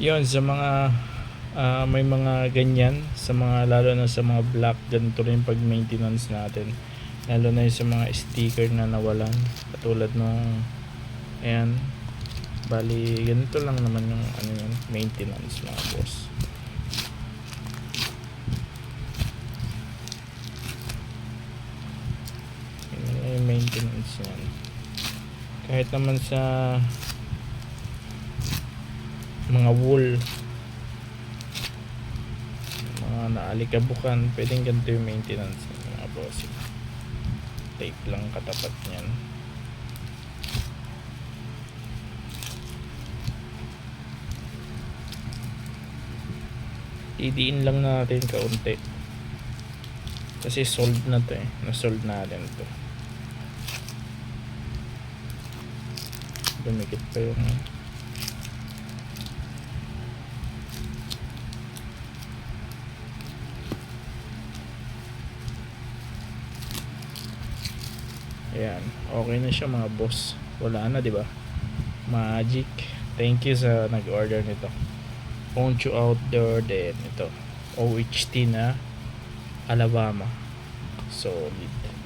yon sa mga ah, may mga ganyan sa mga lalo na sa mga black ganito rin pag maintenance natin. Lalo na yung sa mga sticker na nawalan katulad nung ayan bali ganito lang naman yung ano yun maintenance mga boss. Yun maintenance yan kahit naman sa mga wool. Mga naalikabukan pwedeng ganito yung maintenance mga bossing. Tape lang katapat niyan. Idiin lang natin kaunti. Kasi sold na to eh. Na-sold natin to. Dumikit pa yung Ayan, okay na siya mga boss. Wala na, 'di ba? Magic. Thank you sa nag-order nito. Poncho outdoor din ito. OHT na Alabama. Solid.